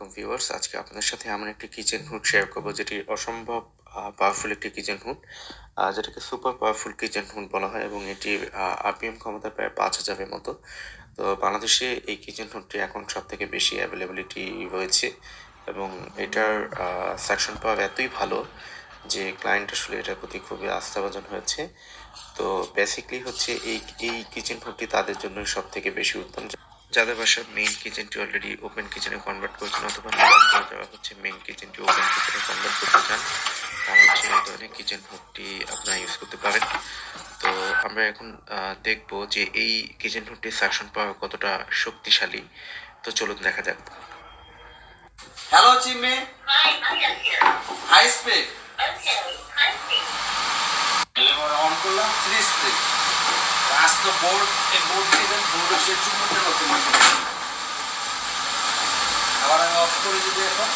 আলাইকুম ভিউয়ার্স, আজকে আপনাদের সাথে এমন একটি কিচেন হুড শেয়ার করব, যেটি অসম্ভব পাওয়ারফুল একটি কিচেন হুড যেটাকে সুপার পাওয়ারফুল কিচেন হুড বলা হয় এবং এটির আরপিএম ক্ষমতা প্রায় পাঁচ হাজারের মতো। তো বাংলাদেশে এই কিচেন হুডটি এখন সব থেকে বেশি অ্যাভেলেবিলিটি রয়েছে এবং এটার সাকশন পাওয়ার এতই ভালো যে ক্লায়েন্ট আসলে এটার প্রতি খুবই আস্থাভাজন হয়েছে। তো বেসিকলি হচ্ছে এই এই কিচেন হুডটি তাদের জন্য সব থেকে বেশি উত্তম। যাদের বাসার মেইন কিচেনটি অলরেডি ওপেন কিচেনে কনভার্ট করছেন অথবা নতুন করে যারা হচ্ছে মেইন কিচেনটি ওপেন কিচেনে কনভার্ট করতে চান তারা হচ্ছে এই ধরনের কিচেন হুডটি আপনারা ইউজ করতে পারেন। তো আমরা এখন আহ, দেখব যে এই কিচেন হুডটির সাকশন পাওয়ার কতটা শক্তিশালী। তো চলুন দেখা যাক। Hello Maya high speed on করলাম থ্রি স্পিড আজ তো বোর্ড এই বোর্ড দিবেন বোর্ডে সে চুমুটের মতো মতো আবার আমি অফ করে যদি এখন।